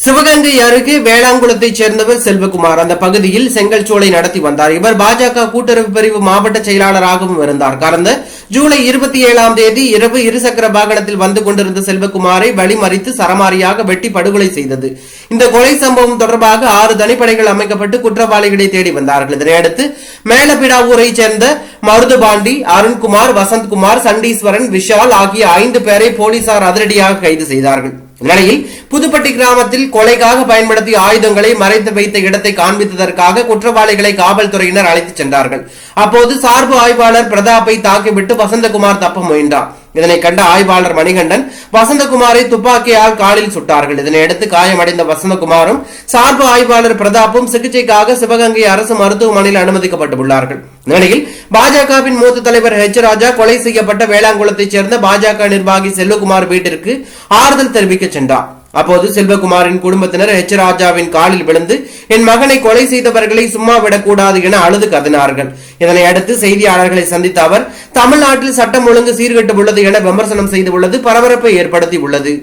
சிவகங்கை அருகே வேளாங்குளத்தைச் சேர்ந்தவர் செல்வகுமார். அந்த பகுதியில் செங்கல் சூளை நடத்தி வந்தார். இவர் பாஜக கூட்டுறவு பிரிவு மாவட்ட செயலாளராகவும் இருந்தார். கடந்த ஜூலை இருபத்தி ஏழாம் தேதி இரவு இருசக்கர வாகனத்தில் வந்து கொண்டிருந்த செல்வகுமாரை வழிமறித்து சரமாரியாக வெட்டி படுகொலை செய்தது. இந்த கொலை சம்பவம் தொடர்பாக ஆறு தனிப்படைகள் அமைக்கப்பட்டு குற்றவாளிகளை தேடி வந்தார்கள். இதனையடுத்து மேலபிடாவூரை சேர்ந்த மருதுபாண்டி அருண்குமார் வசந்த்குமார் சண்டீஸ்வரன் விஷால் ஆகிய ஐந்து பேரை போலீசார் அதிரடியாக கைது செய்தார்கள். இந்நிலையில் புதுப்பட்டி கிராமத்தில் கொலைக்காக பயன்படுத்திய ஆயுதங்களை மறைத்து வைத்த இடத்தை காண்பித்ததற்காக குற்றவாளிகளை காவல்துறையினர் அழைத்துச் சென்றார்கள். அப்போது சார்பு ஆய்வாளர் பிரதாப்பை தாக்கிவிட்டு வசந்தகுமார் தப்ப முயன்றார். இதனை கண்ட ஆய்வாளர் மணிகண்டன் வசந்தகுமாரை துப்பாக்கியால் காலில் சுட்டார்கள். இதனையடுத்து காயமடைந்த வசந்தகுமாரும் சார்பு ஆய்வாளர் பிரதாப்பும் சிகிச்சைக்காக சிவகங்கை அரசு மருத்துவமனையில் அனுமதிக்கப்பட்டுள்ளார்கள். இந்நிலையில் பாஜகவின் மூத்த தலைவர் ஹெச் ராஜா கொலை செய்யப்பட்ட வேளாங்குளத்தைச் சேர்ந்த பாஜக நிர்வாகி செல்வகுமார் வீட்டிற்கு ஆறுதல் தெரிவிக்க சென்றார். அப்போது செல்வகுமாரின் குடும்பத்தினர் ஹெச் ராஜாவின் காலில் விழுந்து என் மகனை கொலை செய்தவர்களை சும்மா விடக்கூடாது என அழுது கதனார்கள். இதனை அடுத்து செய்தியாளர்களை சந்தித்த அவர் தமிழ்நாட்டில் சட்டம் ஒழுங்கு சீர்கெட்டு உள்ளது என விமர்சனம் செய்துள்ளது பரபரப்பை ஏற்படுத்தி உள்ளது